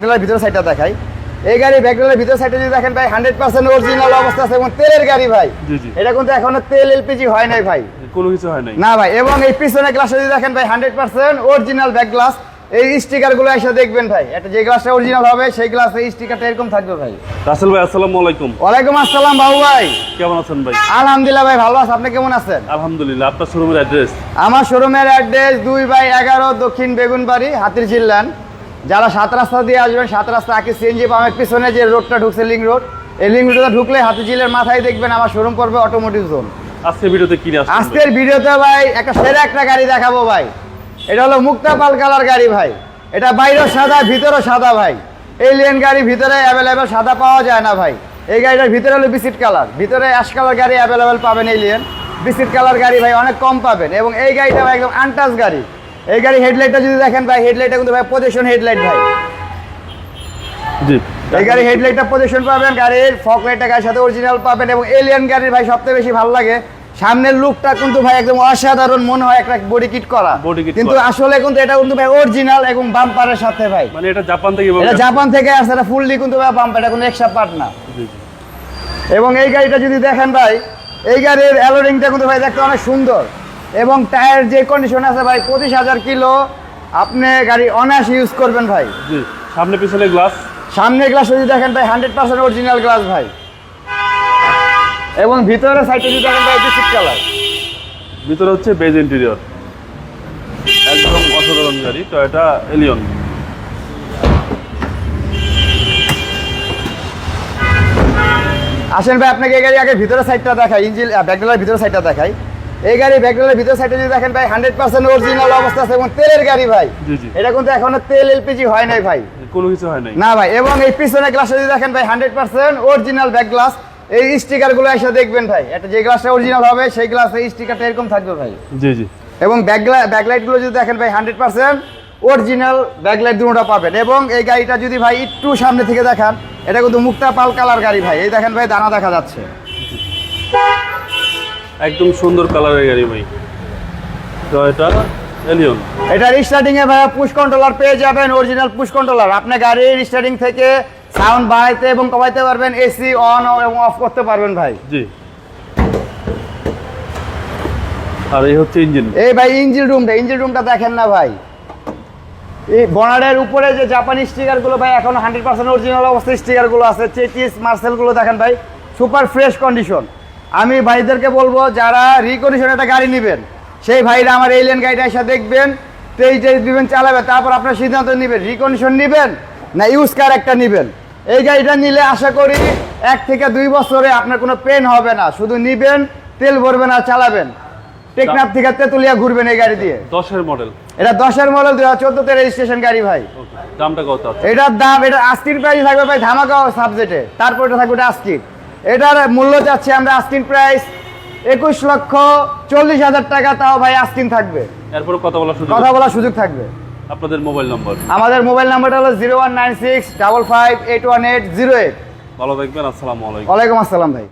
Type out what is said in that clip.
ব্যাকডালার ভিতর সাইডটা দেখাই। এই গাড়ি ব্যাকডালার ভিতর সাইডে যদি দেখেন ভাই হান্ড্রেড পার্সেন্ট অরিজিনাল অবস্থা আছে এবং তেলের গাড়ি ভাই। জি, জি। এটা কিন্তু এখনও তেল এলপিজি হয় নাই ভাই। কোনো কিছু হয় নাই। না ভাই এবং এই পিছনে গ্লাসটা যদি দেখেন ভাই hundred percent original back glass এই স্টিকারগুলো এসে দেখবেন ভাই এটা যে গ্লাসটা অরিজিনাল হবে সেই গ্লাস স্টিকারটা এরকম থাকবে ভাই। রাসেল ভাই আসসালামু আলাইকুম। ওয়ালাইকুম আসসালাম বাবু ভাই। কেমন আছেন ভাই? আলহামদুলিল্লাহ ভাই ভালো আছে। আপনি কেমন আছেন? আলহামদুলিল্লাহ আপনার শোরুমের অ্যাড্রেস আমার শোরুমের অ্যাড্রেস দুই বাই এগারো দক্ষিণ বেগুনবাড়ি হাতির জিল্লান যারা সাত রাস্তা দিয়ে আসবেন সাত রাস্তা আগে সিএনজি পামের পিছনে যে রোডটা ঢুকছে লিঙ্ক রোড এই লিঙ্ক রোডে ঢুকলে হাতির জিলের মাথায় দেখবেন আমার শোরুম পড়বে অটোমোটিভ জোন আজকে ভিডিওতে ভাই? আজকের ভিডিওতে ভাই একটা সেরা একটা গাড়ি দেখাবো ভাই। এটা হলো মুক্তা পাল কালার গাড়ি ভাই। এটা বাইরেও সাদা ভিতরেও সাদা ভাই। এলিয়েন গাড়ি ভিতরে অ্যাভেলেবেল সাদা পাওয়া যায় না ভাই। এই গাড়িটার ভিতরে হলো বিসিট কালার ভিতরে অ্যাশ কালার গাড়ি অ্যাভেলেবেল পাবেন এলিয়েন বিসিট কালার গাড়ি ভাই অনেক কম পাবেন। এবং এই গাড়িটা ভাই একদম আনটাচ গাড়ি। এই গাড়ি হেডলাইটটা যদি দেখেন ভাই হেডলাইটটা কিন্তু ভাই পজিশন হেডলাইট ভাই। জি। এই গাড়ি হেডলাইটটা পজিশন পাবেন গাড়ির ফক লাইটটা গাড়ির সাথে অরিজিনাল পাবেন এবং এলিয়ান গাড়ির ভাই সবথেকে বেশি ভালো লাগে। সামনের লুকটা কিন্তু ভাই একদম অসাধারণ মনে হয় একটা বডি কিট করা। কিন্তু আসলে কিন্তু এটা কিন্তু ভাই অরিজিনাল এবং বাম্পারের সাথে ভাই। মানে এটা জাপান থেকে এটা জাপান থেকে আসছে এটা ফুললি কিন্তু ভাই বাম্পার এটা কোনো এক্সট্রা পার্ট না। এবং এই গাড়িটা যদি দেখেন ভাই এই গাড়ির অ্যালোরিংটা কিন্তু ভাই দেখতে অনেক সুন্দর। এবং টায়ার যে কন্ডিশন আছে ভাই পঁচিশ হাজার কিলো আপনি গাড়ি অনায়াস ইউজ করবেন ভাই। জি সামনে পিছনে গ্লাস সামনে গ্লাস যদি দেখেন ভাই হান্ড্রেড পার্সেন্ট অরিজিনাল গ্লাস ভাই। এবং ভিতরে সাইডে যদি দেখেন ভাই বিস্কিট কালার ভিতরে হচ্ছে বেজ ইন্টেরিয়র একদম অসাধারণ গাড়ি টয়োটা এলিয়ন আসেন ভাই আপনাকে এই গাড়ি আগে ভিতরে সাইডটা দেখাই ইঞ্জিন ব্যাকডালার ভিতরে সাইডটা দেখাই। এই গাড়ি ব্যাকডালার ভিতর সাইডে যদি দেখেন ভাই হান্ড্রেড পার্সেন্ট অরিজিনাল অবস্থা আছে এবং তেলের গাড়ি ভাই। জি, জি। এটা কিন্তু এখনও তেল এলপিজি হয় নাই ভাই। কোনো কিছু হয় নাই। না ভাই এবং এই পিছনে গ্লাসটা যদি দেখেন ভাই hundred percent original back glass এই স্টিকারগুলো এসে দেখবেন ভাই এটা যে গ্লাসটা অরিজিনাল হবে সেই গ্লাস স্টিকারটা এরকম থাকবে ভাই। জি জি। এবং ব্যাকলাইটগুলো যদি দেখেন ভাই হান্ড্রেড পার্সেন্ট অরিজিনাল ব্যাকলাইট দুটোটা পাবেন। এবং এই গাড়িটা যদি ভাই একটু সামনে থেকে দেখান এটা কিন্তু মুক্তা পাল কালার গাড়ি ভাই। এই দেখেন ভাই দানা দেখা যাচ্ছে। একদম সুন্দর কালারের গাড়ি ভাই। টয়োটা এলিয়ন এটা স্টার্টিং এ ভাই পুশ কন্ট্রোলার পেয়ে যাবেন অরিজিনাল পুশ কন্ট্রোলার আপনি গাড়ির স্টার্টিং থেকে সাউন্ড বাড়াইতে এবং কমাইতে পারবেন এসি অন এবং অফ করতে পারবেন ভাই। জি। আর এই হচ্ছে ইঞ্জিন এই ভাই ইঞ্জিন রুমটা ইঞ্জিন রুমটা দেখেন না ভাই। এই বনারের উপরে যে জাপানি স্টিকারগুলো ভাই এখন হান্ড্রেড পার্সেন্ট অরিজিনাল অবস্থায় স্টিকারগুলো আছে। চেচিস মার্সেলগুলো দেখেন ভাই সুপার ফ্রেশ কন্ডিশন আমি ভাইদেরকে বলব যারা রিকন্ডিশন একটা গাড়ি নেবেন সেই ভাইরা আমার এলিয়ান গাড়িটা এসে দেখবেন তেইশ তেইশ দিবেন চালাবেন তারপর আপনার সিদ্ধান্ত নেবেন রিকন্ডিশন নেবেন না ইউজ কার একটা নেবেন। এই গাড়িটা নিলে আশা করি এক থেকে দুই বছরে আপনার কোনো পেন হবে না শুধু নিবেন তেল ভরবেন আর চালাবেন। টেকনাফ থেকে তেতুলিয়া ঘুরবেন এই গাড়ি দিয়ে। দশের মডেল এটা দশের মডেল দুই হাজার চোদ্দতে রেজিস্ট্রেশন গাড়ি ভাই। দামটা কত এটার দাম এটা আস্কিন প্রাইস থাকবে ভাই ধামাকা সাবজেক্টে তারপর এটা থাকবে এটা আস্কিন এটার মূল্য চাচ্ছি আমরা আস্কিন প্রাইস একুশ লক্ষ চল্লিশ হাজার টাকা তাও ভাই আস্কিন থাকবে। এরপর কথা বলার সুযোগ কথা বলার সুযোগ থাকবে। আপনাদের মোবাইল নম্বর আমাদের মোবাইল নাম্বারটা হলো zero one nine six double five eight one eight zero eight ভালো থাকবেন আসসালামু আলাইকুম। ওয়ালাইকুম আসসালাম ভাই।